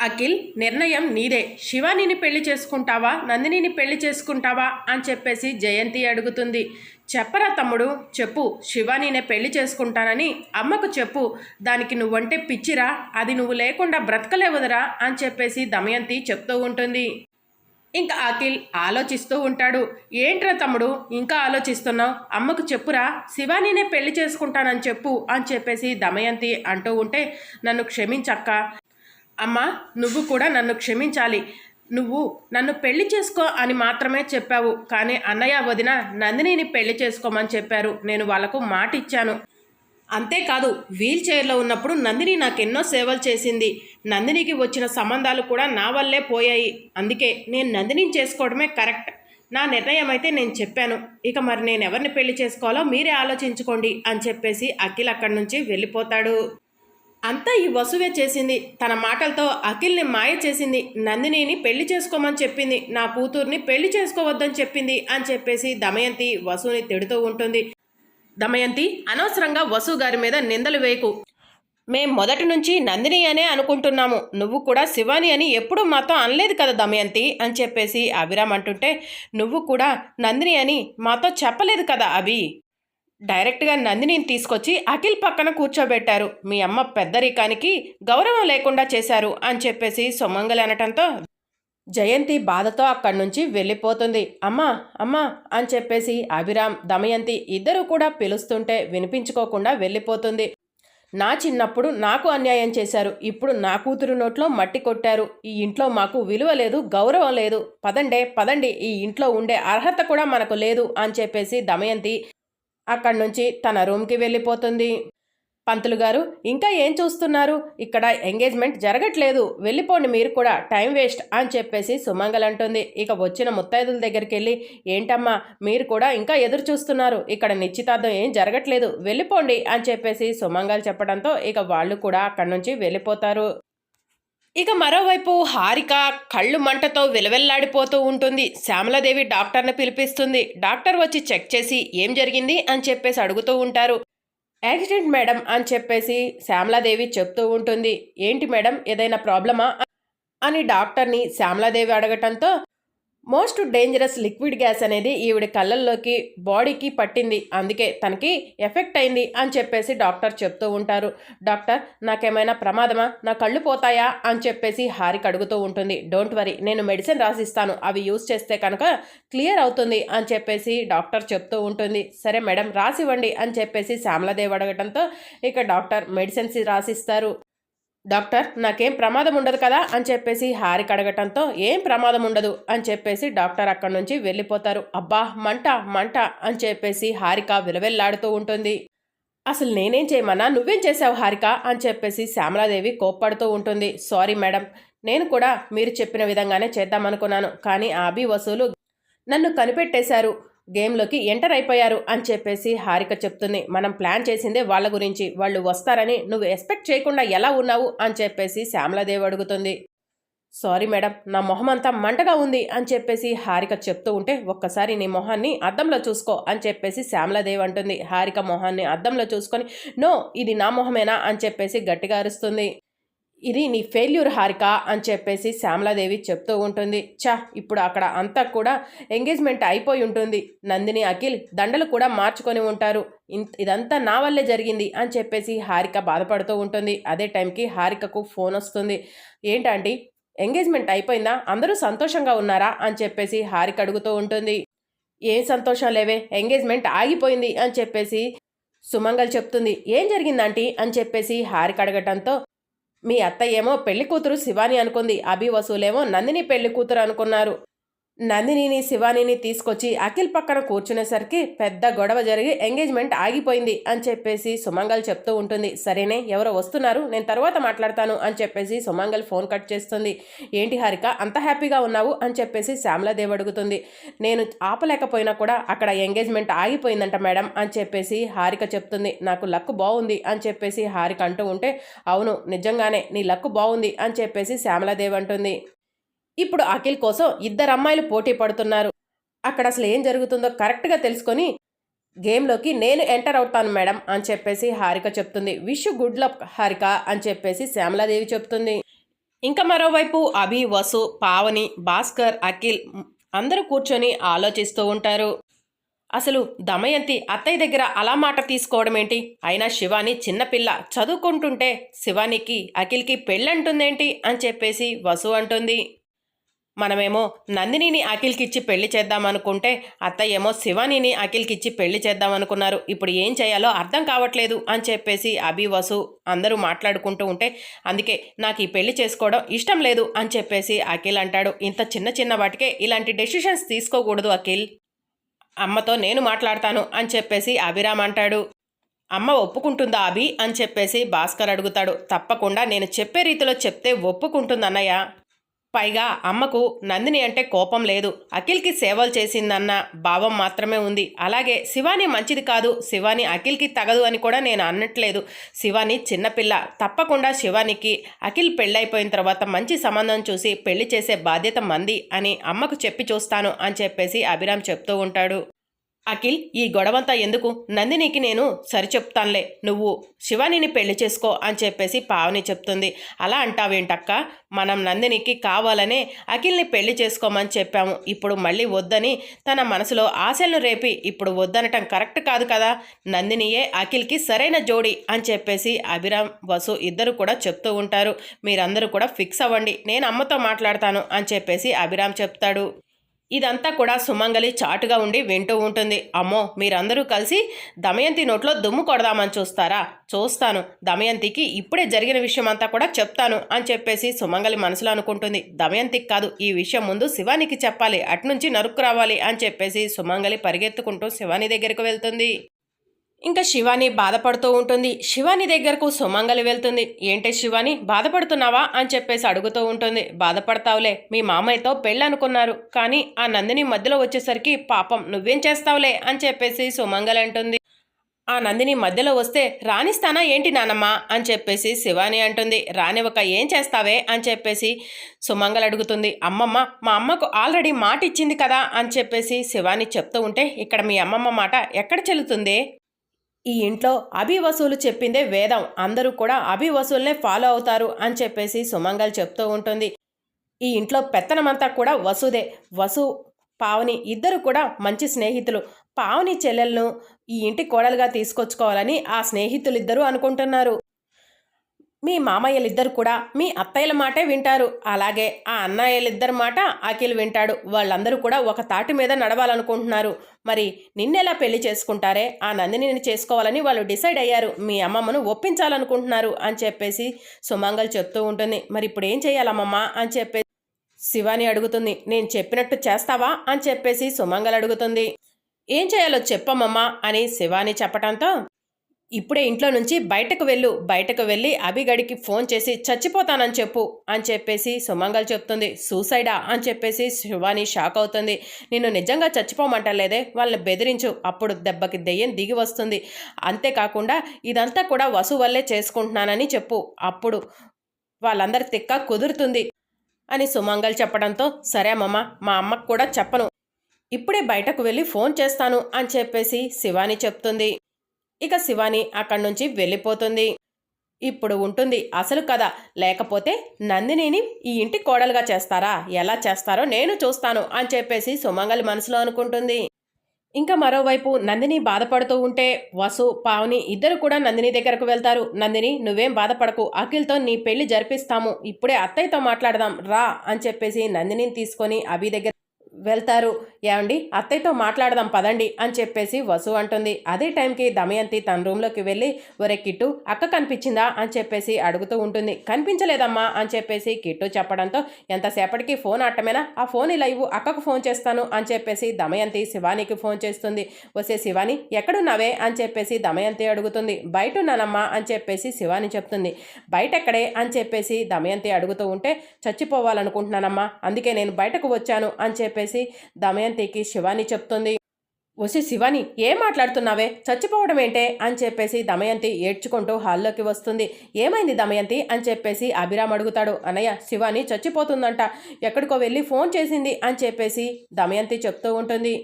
అఖిల్ నిర్ణయం నీదే. శివానిని పెళ్ళి చేసుకుంటావా? నందినిని పెళ్ళి చేసుకుంటావా? అని చెప్పేసి జయంతి అడుగుతుంది. చెప్పరా తమ్ముడు? చెప్పు. శివానినే పెళ్ళి చేసుకుంటానని అమ్మకు చెప్పు. దానికి నువ్వంటే పిచ్చిరా. అది నువ్వు లేకుండా బ్రతకలేవదురా? అని చెప్పేసి దమయంతి చెప్తూ ఉంటుంది. ఇంకా అఖిల్ ఆలోచిస్తూ ఉంటాడు. ఏంట్రా తమ్ముడు? ఇంకా ఆలోచిస్తున్నావు? అమ్మకు చెప్పురా. శివానీనే పెళ్ళి చేసుకుంటానని చెప్పు అని చెప్పేసి దమయంతి అంటూ ఉంటే నన్ను క్షమించక్క. అమ్మా నువ్వు కూడా నన్ను క్షమించాలి. నువ్వు నన్ను పెళ్ళి చేసుకో అని మాత్రమే చెప్పావు. కానీ అన్నయ్య వదిన నందినిని పెళ్ళి చేసుకోమని చెప్పారు. నేను వాళ్ళకు మాట ఇచ్చాను. అంతేకాదు వీల్ చైర్లో ఉన్నప్పుడు నందిని నాకెన్నో సేవలు చేసింది. నందినికి వచ్చిన సంబంధాలు కూడా నా వల్లే పోయాయి. అందుకే నేను నందినిని చేసుకోవడమే కరెక్ట్. నా నిర్ణయం అయితే నేను చెప్పాను. ఇక మరి నేను ఎవరిని పెళ్ళి చేసుకోవాలో మీరే ఆలోచించుకోండి అని చెప్పేసి అఖిల్ అక్కడి నుంచి వెళ్ళిపోతాడు. అంతా ఈ వసువే చేసింది. తన మాటలతో అఖిల్ని మాయ చేసింది. నందినిని పెళ్ళి చేసుకోమని చెప్పింది. నా కూతుర్ని పెళ్ళి చేసుకోవద్దని చెప్పింది అని చెప్పేసి దమయంతి వసుని తిడుతూ ఉంటుంది. దమయంతి అనవసరంగా వసు గారి మీద నిందలు వేయకు. మేం మొదటి నుంచి నందిని అనే అనుకుంటున్నాము. నువ్వు కూడా శివాని అని ఎప్పుడూ మాతో అనలేదు కదా దమయంతి అని చెప్పేసి అభిరామ్ అంటుంటే నువ్వు కూడా నందిని అని మాతో చెప్పలేదు కదా అభి. డైరెక్ట్గా నందినిని తీసుకొచ్చి అఖిల్ పక్కన కూర్చోబెట్టారు. మీ అమ్మ పెద్దరికానికి గౌరవం లేకుండా చేశారు అని చెప్పేసి సొమంగలి అనటంతో జయంతి బాధతో అక్కడి నుంచి వెళ్ళిపోతుంది. అమ్మా అమ్మా అని చెప్పేసి అభిరామ్ దమయంతి ఇద్దరు కూడా పిలుస్తుంటే వినిపించుకోకుండా వెళ్ళిపోతుంది. నా చిన్నప్పుడు నాకు అన్యాయం చేశారు. ఇప్పుడు నా కూతురు నోట్లో మట్టి కొట్టారు. ఈ ఇంట్లో మాకు విలువ లేదు గౌరవం లేదు. పదండే పదండి ఈ ఇంట్లో ఉండే అర్హత కూడా మనకు లేదు అని చెప్పేసి దమయంతి అక్కడి నుంచి తన రూమ్కి వెళ్ళిపోతుంది. పంతులు గారు ఇంకా ఏం చూస్తున్నారు? ఇక్కడ ఎంగేజ్మెంట్ జరగట్లేదు. వెళ్ళిపోండి మీరు కూడా టైం వేస్ట్ అని చెప్పేసి సుమంగల్ అంటుంది. ఇక వచ్చిన ముత్తైదుల దగ్గరికి వెళ్ళి ఏంటమ్మా మీరు కూడా ఇంకా ఎదురు చూస్తున్నారు. ఇక్కడ నిశ్చితార్థం ఏం జరగట్లేదు. వెళ్ళిపోండి అని చెప్పేసి సుమంగల్ చెప్పడంతో ఇక వాళ్ళు కూడా అక్కడి నుంచి వెళ్ళిపోతారు. ఇక మరోవైపు హారిక కళ్ళు మంటతో విలవెల్లాడిపోతూ ఉంటుంది. శ్యామలాదేవి డాక్టర్ని పిలిపిస్తుంది. డాక్టర్ వచ్చి చెక్ చేసి ఏం జరిగింది అని చెప్పేసి అడుగుతూ ఉంటారు. యాక్సిడెంట్ మేడం అని చెప్పేసి శ్యామలాదేవి చెప్తూ ఉంటుంది. ఏంటి మేడం ఏదైనా ప్రాబ్లమా? అని డాక్టర్ని శ్యామలాదేవి అడగటంతో మోస్ట్ డేంజరస్ లిక్విడ్ గ్యాస్ అనేది ఈవిడ కళ్ళల్లోకి బాడీకి పట్టింది. అందుకే తనకి ఎఫెక్ట్ అయింది అని చెప్పేసి డాక్టర్ చెప్తూ ఉంటారు. డాక్టర్ నాకేమైనా ప్రమాదమా? నా కళ్ళు పోతాయా? అని చెప్పేసి హారిక అడుగుతూ ఉంటుంది. డోంట్ వరీ నేను మెడిసిన్ రాసిస్తాను. అవి యూస్ చేస్తే కనుక క్లియర్ అవుతుంది అని చెప్పేసి డాక్టర్ చెప్తూ ఉంటుంది. సరే మేడం రాసివ్వండి అని చెప్పేసి శ్యామలదేవి అడగడంతో ఇక డాక్టర్ మెడిసిన్స్ రాసిస్తారు. డాక్టర్ నాకేం ప్రమాదం ఉండదు కదా అని చెప్పేసి హారిక అడగటంతో ఏం ప్రమాదం ఉండదు అని చెప్పేసి డాక్టర్ అక్కడి నుంచి వెళ్ళిపోతారు. అబ్బా మంట మంట అని చెప్పేసి హారిక విలవెల్లాడుతూ ఉంటుంది. అసలు నేనేం చేయమన్నా? నువ్వేం చేసావు హారిక అని చెప్పేసి శ్యామలాదేవి కోప్పడుతూ ఉంటుంది. సారీ మేడం నేను కూడా మీరు చెప్పిన విధంగానే చేద్దామనుకున్నాను. కానీ ఆబి వసూలు నన్ను కనిపెట్టేశారు. గేమ్లోకి ఎంటర్ అయిపోయారు అని చెప్పేసి హారిక చెప్తుంది. మనం ప్లాన్ చేసిందే వాళ్ళ గురించి వాళ్ళు వస్తారని నువ్వు ఎక్స్పెక్ట్ చేయకుండా ఎలా ఉన్నావు అని చెప్పేసి శ్యామలాదేవి అడుగుతుంది. సారీ మేడం నా మొహం అంతా మంటగా ఉంది అని చెప్పేసి హారిక చెప్తూ ఉంటే ఒక్కసారి నీ మొహాన్ని అద్దంలో చూసుకో అని చెప్పేసి శ్యామలాదేవి అంటుంది. హారిక మొహాన్ని అద్దంలో చూసుకొని నో ఇది నా మొహమేనా? అని చెప్పేసి గట్టిగా అరుస్తుంది. ఇది నీ ఫెయిల్యూర్ హారిక అని చెప్పేసి శ్యామలాదేవి చెప్తూ ఉంటుంది. చా ఇప్పుడు అక్కడ అంతా కూడా ఎంగేజ్మెంట్ అయిపోయి ఉంటుంది. నందిని అఖిల్ దండలు కూడా మార్చుకొని ఉంటారు. ఇదంతా నా వల్లే జరిగింది అని చెప్పేసి హారిక బాధపడుతూ ఉంటుంది. అదే టైంకి హారికకు ఫోన్ వస్తుంది. ఏంటంటే ఎంగేజ్మెంట్ అయిపోయిందా? అందరూ సంతోషంగా ఉన్నారా? అని చెప్పేసి హారిక అడుగుతూ ఉంటుంది. ఏం సంతోషం లేవే ఎంగేజ్మెంట్ ఆగిపోయింది అని చెప్పేసి సుమంగల్ చెప్తుంది. ఏం జరిగిందంటీ? అని చెప్పేసి హారిక అడగటంతో మీ అత్తయ్యేమో పెళ్ళి కూతురు శివాని అనుకుంది. అభి వసూలేమో నందిని పెళ్ళి కూతురు అనుకున్నారు. నందినిని శివానిని తీసుకొచ్చి అఖిల్ పక్కన కూర్చునేసరికి పెద్ద గొడవ జరిగి ఎంగేజ్మెంట్ ఆగిపోయింది అని చెప్పేసి సుమంగల్ చెప్తూ ఉంటుంది. సరేనే ఎవరో వస్తున్నారు నేను తర్వాత మాట్లాడతాను అని చెప్పేసి సుమంగల్ ఫోన్ కట్ చేస్తుంది. ఏంటి హారిక అంత హ్యాపీగా ఉన్నావు అని చెప్పేసి శ్యామలాదేవి అడుగుతుంది. నేను ఆపలేకపోయినా కూడా అక్కడ ఎంగేజ్మెంట్ ఆగిపోయిందంట మేడం అని చెప్పేసి హారిక చెప్తుంది. నాకు లక్ బాగుంది అని చెప్పేసి హారిక అంటూ ఉంటే అవును నిజంగానే నీ లక్ బాగుంది అని చెప్పేసి శ్యామలాదేవి అంటుంది. ఇప్పుడు అఖిల్ కోసం ఇద్దరు అమ్మాయిలు పోటీ పడుతున్నారు. అక్కడ అసలు ఏం జరుగుతుందో కరెక్ట్గా తెలుసుకొని గేమ్లోకి నేను ఎంటర్ అవుతాను మేడం అని చెప్పేసి హారిక చెప్తుంది. విష్ గుడ్ లక్ హారిక అని చెప్పేసి శ్యామలాదేవి చెప్తుంది. ఇంకా మరోవైపు అభి వసు పావని భాస్కర్ అఖిల్ అందరూ కూర్చొని ఆలోచిస్తూ ఉంటారు. అసలు దమయంతి అత్తయ్య దగ్గర అలా మాట తీసుకోవడం ఏంటి? అయినా శివాని చిన్నపిల్ల చదువుకుంటుంటే శివానికి అఖిల్కి పెళ్ళంటుందేంటి? అని చెప్పేసి వసు అంటుంది. మనమేమో నందినిని అఖిల్కిచ్చి పెళ్ళి చేద్దాం అనుకుంటే అత్తయ్య ఏమో శివానిని అఖిల్కి ఇచ్చి పెళ్ళి చేద్దామనుకున్నారు. ఇప్పుడు ఏం చేయాలో అర్థం కావట్లేదు అని చెప్పేసి అభి వసు అందరూ మాట్లాడుకుంటూ ఉంటే అందుకే నాకు ఈ పెళ్ళి చేసుకోవడం ఇష్టం లేదు అని చెప్పేసి అఖిల్ అంటాడు. ఇంత చిన్న చిన్న వాటికే ఇలాంటి డెసిషన్స్ తీసుకోకూడదు అఖిల్. అమ్మతో నేను మాట్లాడతాను అని చెప్పేసి అభిరామ్ అంటాడు. అమ్మ ఒప్పుకుంటుందా అభి? అని చెప్పేసి భాస్కర్ అడుగుతాడు. తప్పకుండా నేను చెప్పే రీతిలో చెప్తే ఒప్పుకుంటుందన్నయ్య. పైగా అమ్మకు నందిని అంటే కోపం లేదు. అఖిల్కి సేవలు చేసిందన్న భావం మాత్రమే ఉంది. అలాగే శివాని మంచిది కాదు శివాని అఖిల్కి తగదు అని కూడా నేను అనట్లేదు. శివాని చిన్నపిల్ల. తప్పకుండా శివానికి అఖిల్ పెళ్ళైపోయిన తర్వాత మంచి సంబంధం చూసి పెళ్ళి చేసే బాధ్యత మంది అని అమ్మకు చెప్పి చూస్తాను అని చెప్పేసి అభిరామ్ చెప్తూ ఉంటాడు. అఖిల్ ఈ గొడవంతా ఎందుకు? నందినికి నేను సరిచెప్తానులే నువ్వు శివానిని పెళ్ళి చేసుకో అని చెప్పేసి పావని చెప్తుంది. అలా అంటావేంటక్క? మనం నందినికి కావాలనే అఖిల్ని పెళ్ళి చేసుకోమని చెప్పాము. ఇప్పుడు మళ్ళీ వద్దని తన మనసులో ఆశలను రేపి ఇప్పుడు వద్దనటం కరెక్ట్ కాదు కదా? నందినియే అఖిల్కి సరైన జోడి అని చెప్పేసి అభిరామ్ వసు ఇద్దరు కూడా చెప్తూ ఉంటారు. మీరందరూ కూడా ఫిక్స్ అవ్వండి. నేను అమ్మతో మాట్లాడతాను అని చెప్పేసి అభిరామ్ చెప్తాడు. ఇదంతా కూడా సుమంగలి చాటుగా ఉండి వింటూ ఉంటుంది. అమ్మో మీరందరూ కలిసి దమయంతి నోట్లో దుమ్ము కొడదామని చూస్తారా? చూస్తాను. దమయంతికి ఇప్పుడే జరిగిన విషయం అంతా కూడా చెప్తాను అని చెప్పేసి సుమంగలి మనసులో అనుకుంటుంది. దమయంతికి కాదు ఈ విషయం ముందు శివానికి చెప్పాలి. అటునుంచి నరుక్కు రావాలి అని చెప్పేసి సుమంగలి పరిగెత్తుకుంటూ శివాని దగ్గరికి వెళ్తుంది. ఇంకా శివాని బాధపడుతూ ఉంటుంది. శివాని దగ్గరకు సుమంగలి వెళ్తుంది. ఏంటి శివాని బాధపడుతున్నావా అని చెప్పేసి అడుగుతూ ఉంటుంది. బాధపడతావులే మీ మామయ్యతో పెళ్ళి అనుకున్నారు కానీ ఆ నందిని మధ్యలో వచ్చేసరికి పాపం నువ్వేం చేస్తావులే అని చెప్పేసి సుమంగలి అంటుంది. ఆ నందిని మధ్యలో వస్తే రాణిస్తానా ఏంటి నానమ్మ అని చెప్పేసి శివాని అంటుంది. రానివ్వక ఏం చేస్తావే అని చెప్పేసి సుమంగల్ అడుగుతుంది. అమ్మమ్మ మా అమ్మకు ఆల్రెడీ మాట ఇచ్చింది కదా అని చెప్పేసి శివాని చెప్తూ ఉంటే ఇక్కడ మీ అమ్మమ్మ మాట ఎక్కడ చెల్లుతుంది? ఈ ఇంట్లో అభి వసూలు చెప్పిందే వేదం. అందరూ కూడా అభి వసూల్నే ఫాలో అవుతారు అని చెప్పేసి సుమంగల్ చెప్తూ ఉంటుంది. ఈ ఇంట్లో పెత్తనమంతా కూడా వసుదే. వసు పావని ఇద్దరు కూడా మంచి స్నేహితులు. పావని చెల్లెలను ఈ ఇంటి కోడలుగా తీసుకొచ్చుకోవాలని ఆ స్నేహితులిద్దరూ అనుకుంటున్నారు. మీ మామయ్యలిద్దరు కూడా మీ అత్తయ్యల మాటే వింటారు. అలాగే ఆ అన్నయ్యలిద్దరి మాట అఖిల్ వింటాడు. వాళ్ళందరూ కూడా ఒక తాటి మీద నడవాలనుకుంటున్నారు. మరి నిన్నెలా పెళ్ళి చేసుకుంటారే? ఆ నందినిని చేసుకోవాలని వాళ్ళు డిసైడ్ అయ్యారు. మీ అమ్మమ్మను ఒప్పించాలనుకుంటున్నారు అని చెప్పేసి సుమంగల్ చెప్తూ ఉంటుంది. మరి ఇప్పుడు ఏం చేయాలమ్మమ్మ అని చెప్పేసి శివాని అడుగుతుంది. నేను చెప్పినట్టు చేస్తావా? అని చెప్పేసి సుమంగల్ అడుగుతుంది. ఏం చేయాలో చెప్పమ్మమ్మా అని శివాని చెప్పటంతో ఇప్పుడే ఇంట్లో నుంచి బయటకు వెళ్ళు బయటకు వెళ్ళి అభిగడికి ఫోన్ చేసి చచ్చిపోతానని చెప్పు అని చెప్పేసి సుమంగల్ చెప్తుంది. సూసైడా అని చెప్పేసి శివాని షాక్ అవుతుంది. నిన్ను నిజంగా చచ్చిపోమంటలేదే? వాళ్ళని బెదిరించు. అప్పుడు దెబ్బకి దెయ్యం దిగి వస్తుంది. అంతేకాకుండా ఇదంతా కూడా వసు వల్లే చేసుకుంటున్నానని చెప్పు. అప్పుడు వాళ్ళందరి తిక్క కుదురుతుంది అని సుమంగల్ చెప్పడంతో సరే అమ్మమ్మ మా అమ్మకు కూడా చెప్పను. ఇప్పుడే బయటకు వెళ్ళి ఫోన్ చేస్తాను అని చెప్పేసి శివాని చెప్తుంది. ఇక శివాని అక్కడి నుంచి వెళ్ళిపోతుంది. ఇప్పుడు ఉంటుంది అసలు కథ. లేకపోతే నందినిని ఈ ఇంటి కోడలుగా చేస్తారా? ఎలా చేస్తారో నేను చూస్తాను అని చెప్పేసి సుమంగలి మనసులో అనుకుంటుంది. ఇంకా మరోవైపు నందిని బాధపడుతూ ఉంటే వసు పావని ఇద్దరు కూడా నందిని దగ్గరకు వెళ్తారు. నందిని నువ్వేం బాధపడకు. అఖిల్తో నీ పెళ్ళి జరిపిస్తాము. ఇప్పుడే అత్తయ్యతో మాట్లాడదాం. రా అని చెప్పేసి నందినిని తీసుకొని అభి దగ్గర వెళ్తారు. ఏమండి? అత్తయ్యతో మాట్లాడదాం పదండి అని చెప్పేసి వసు అంటుంది. అదే టైంకి దమయంతి తన రూమ్లోకి వెళ్ళి ఒరే కిట్టు అక్క కనిపించిందా? అని చెప్పేసి అడుగుతూ ఉంటుంది. కనిపించలేదమ్మా అని చెప్పేసి కిట్టు చెప్పడంతో ఎంతసేపటికి ఫోన్ ఆటమేనా ఆ ఫోన్ ఇలా ఇవ్వు అక్కకు ఫోన్ చేస్తాను అని చెప్పేసి దమయంతి శివానికి ఫోన్ చేస్తుంది. వసే శివాని ఎక్కడున్నావే? అని చెప్పేసి దమయంతి అడుగుతుంది. బయట ఉన్నానమ్మా అని చెప్పేసి శివాని చెప్తుంది. బయట ఎక్కడే అని చెప్పేసి దమయంతి అడుగుతూ ఉంటే చచ్చిపోవాలనుకుంటున్నానమ్మా అందుకే నేను బయటకు వచ్చాను అని చెప్పేసి దమయంతికి శివాని చెప్తుంది. వసి శివాని ఏం మాట్లాడుతున్నావే? చచ్చిపోవడం ఏంటే? అని చెప్పేసి దమయంతి ఏడ్చుకుంటూ హాల్లోకి వస్తుంది. ఏమైంది దమయంతి? అని చెప్పేసి అభిరామ్ అడుగుతాడు. అనయ్య శివాని చచ్చిపోతుందంట. ఎక్కడికో వెళ్ళి ఫోన్ చేసింది. అని చెప్పేసి దమయంతి చెప్తూ ఉంటుంది.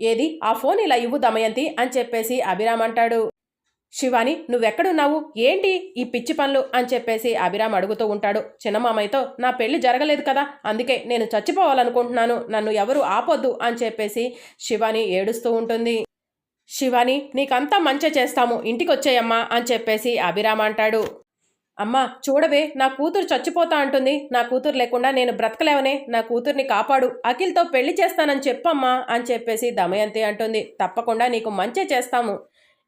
ఏది? ఆ ఫోన్ ఇలా ఇవ్వు దమయంతి. అని చెప్పేసి అభిరామ్ అంటాడు. శివాని నువ్వెక్కడున్నావు? ఏంటి? ఈ పిచ్చి పనులు? అని చెప్పేసి అభిరామ్ అడుగుతూ ఉంటాడు. చిన్నమామయ్యతో నా పెళ్ళి జరగలేదు కదా అందుకే నేను చచ్చిపోవాలనుకుంటున్నాను. నన్ను ఎవరు ఆపొద్దు అని చెప్పేసి శివాని ఏడుస్తూ ఉంటుంది. శివాని నీకంతా మంచి చేస్తాము. ఇంటికి వచ్చేయమ్మా అని చెప్పేసి అభిరామ్ అంటాడు. అమ్మా చూడవే నా కూతురు చచ్చిపోతా అంటుంది. నా కూతురు లేకుండా నేను బ్రతకలేవనే. నా కూతుర్ని కాపాడు. అఖిల్తో పెళ్ళి చేస్తానని చెప్పమ్మా అని చెప్పేసి దమయంతి అంటుంది. తప్పకుండా నీకు మంచి చేస్తాము.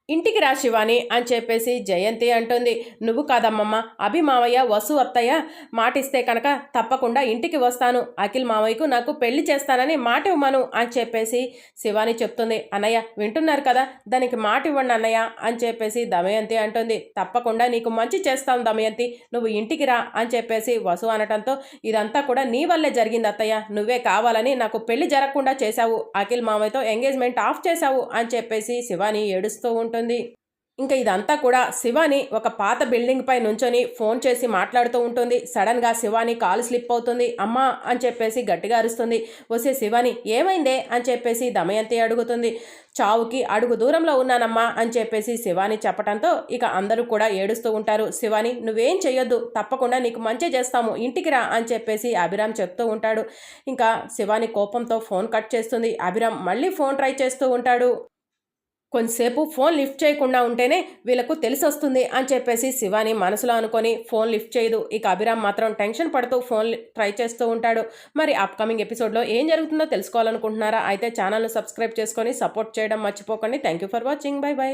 ఇంటికి రా శివాని అని చెప్పేసి జయంతి అంటుంది. నువ్వు కాదమ్మమ్మ అభి మావయ్య వసు అత్తయ్య మాటిస్తే కనుక తప్పకుండా ఇంటికి వస్తాను. అఖిల్ మావయ్యకు నాకు పెళ్ళి చేస్తానని మాట ఇవ్వను అని చెప్పేసి శివాని చెప్తుంది. అన్నయ్య వింటున్నారు కదా? దానికి మాట ఇవ్వండి అన్నయ్య అని చెప్పేసి దమయంతి అంటుంది. తప్పకుండా నీకు మంచి చేస్తాం దమయంతి. నువ్వు ఇంటికి రా అని చెప్పేసి వసు అనటంతో ఇదంతా కూడా నీ వల్లే జరిగింది అత్తయ్య. నువ్వే కావాలని నాకు పెళ్ళి జరగకుండా చేశావు. అఖిల్ మావయ్యతో ఎంగేజ్మెంట్ ఆఫ్ చేశావు అని చెప్పేసి శివాని ఏడుస్తూ ఉంటుంది. ఇంకా ఇదంతా కూడా శివాని ఒక పాత బిల్డింగ్ పై నుంచొని ఫోన్ చేసి మాట్లాడుతూ ఉంటుంది. సడన్గా శివాని కాలు స్లిప్ అవుతుంది. అమ్మా అని చెప్పేసి గట్టిగా అరుస్తుంది. వసే శివాని ఏమైందే? అని చెప్పేసి దమయంతి అడుగుతుంది. చావుకి అడుగు దూరంలో ఉన్నానమ్మా అని చెప్పేసి శివాని చెప్పడంతో ఇక అందరూ కూడా ఏడుస్తూ ఉంటారు. శివాని నువ్వేం చెయ్యొద్దు. తప్పకుండా నీకు మంచి చేస్తాము. ఇంటికి రా అని చెప్పేసి అభిరామ్ చెప్తూ ఉంటాడు. ఇంకా శివాని కోపంతో ఫోన్ కట్ చేస్తుంది. అభిరామ్ మళ్ళీ ఫోన్ ట్రై చేస్తూ ఉంటాడు. కొంతసేపు ఫోన్ లిఫ్ట్ చేయకుండా ఉంటేనే వీళ్ళకు తెలిసి వస్తుంది అని చెప్పేసి శివాని మనసులో అనుకొని ఫోన్ లిఫ్ట్ చేయదు. ఇక అభిరామ్ మాత్రం టెన్షన్ పడుతూ ఫోన్ ట్రై చేస్తూ ఉంటాడు. మరి అప్కమింగ్ ఎపిసోడ్లో ఏం జరుగుతుందో తెలుసుకోవాలనుకుంటున్నారా? అయితే ఛానల్ను సబ్స్క్రైబ్ చేసుకొని సపోర్ట్ చేయడం మర్చిపోకండి. Thank you for watching. Bye bye.